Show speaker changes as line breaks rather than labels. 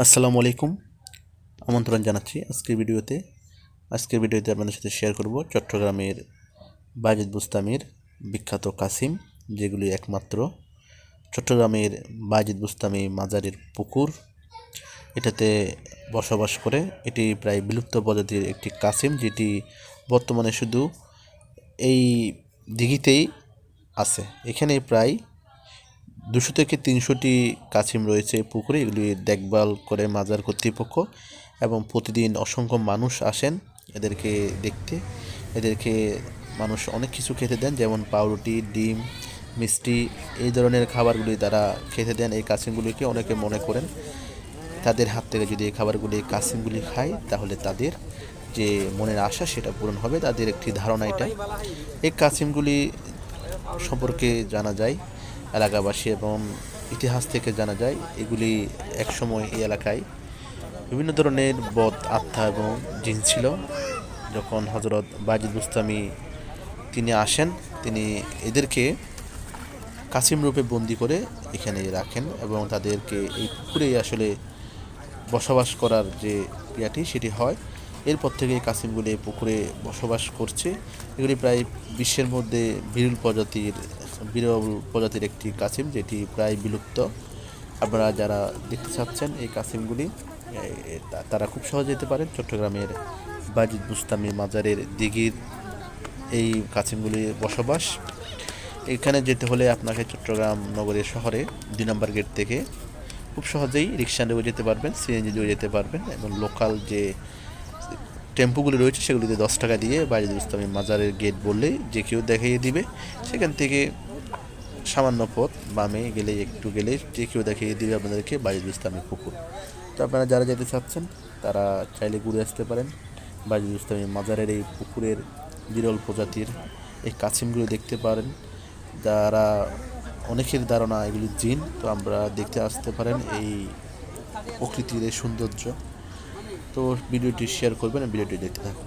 আসসালামু আলাইকুম। আমন্ত্রণ জানাচ্ছি আজকের ভিডিওতে। আজকের ভিডিওতে আপনাদের সাথে শেয়ার করব চট্টগ্রামের বাজিদ বুস্তামির বিখ্যাত কাসিম, যেগুলি একমাত্র চট্টগ্রামের বাজিদ বুস্তামি মাজারের পুকুর। এটাতে বসবাস করে। এটি প্রায় বিলুপ্ত প্রজাতির একটি কাসিম, যেটি বর্তমানে শুধু এই দিঘিতেই আছে। এখানে প্রায় দুশো থেকে তিনশোটি কাছিম রয়েছে পুকুরে, এগুলি দেখভাল করে মাজার কর্তৃপক্ষ এবং প্রতিদিন অসংখ্য মানুষ আসেন এদেরকে দেখতে। এদেরকে মানুষ অনেক কিছু খেতে দেন, যেমন পাউরুটি, ডিম, মিষ্টি, এই ধরনের খাবারগুলি তারা খেতে দেন। এই কাছিমগুলিকে অনেকে মনে করেন তাদের হাত থেকে যদি এই খাবারগুলি কাসিমগুলি খায়, তাহলে তাদের যে মনের আশা সেটা পূরণ হবে। তাদের একটি ধারণা এটা। এই কাসিমগুলি সম্পর্কে জানা যায় এলাকাবাসী এবং ইতিহাস থেকে জানা যায়, এগুলি একসময় এই এলাকায় বিভিন্ন ধরনের বদ আত্মা এবং জিন ছিল। যখন হজরত বাজিদ বুস্তামি তিনি আসেন, তিনি এদেরকে কাসিম রূপে বন্দি করে এখানে রাখেন এবং তাদেরকে এই পুকুরেই আসলে বসবাস করার যে ক্রিয়াটি সেটি হয়। এরপর থেকে এই কাসিমগুলি পুকুরে বসবাস করছে। এগুলি প্রায় বিশ্বের মধ্যে বিরল প্রজাতির বিরল প্রজাতির একটি কাসিম, যেটি প্রায় বিলুপ্ত। আপনারা যারা দেখতে চাচ্ছেন এই কাসিমগুলি তারা খুব সহজে যেতে পারেন চট্টগ্রামের বাজিদ বুস্তামি মাজারের দিঘির এই কাসিমগুলি বসবাস। এখানে যেতে হলে আপনাকে চট্টগ্রাম নগরের শহরে দুই নম্বর গেট থেকে খুব সহজেই রিক্সা নিয়েও যেতে পারবেন, সিএনজি দিয়েও যেতে পারবেন এবং লোকাল যে টেম্পুগুলি রয়েছে সেগুলিতে দশ টাকা দিয়ে বাইরে ইসলামী মাজারের গেট বললেই যে কেউ দেখিয়ে দিবে। সেখান থেকে সামান্য পথ, বামে গেলে একটু গেলে যে কেউ দেখিয়ে দিবে আপনাদেরকে বাইরে ইসলামী পুকুর। তো আপনারা যারা যেতে চাচ্ছেন, তারা চাইলে ঘুরে আসতে পারেন। বাইরে ইসলামী মাজারের এই পুকুরের বিরল প্রজাতির এই কাছিমগুলো দেখতে পারেন। যারা অনেকের ধারণা এগুলি জিন, তো আমরা দেখতে আসতে পারেন এই প্রকৃতির এই সৌন্দর্য। তো ভিডিওটি শেয়ার করবেন, ভিডিওটি দেখতে থাকুন।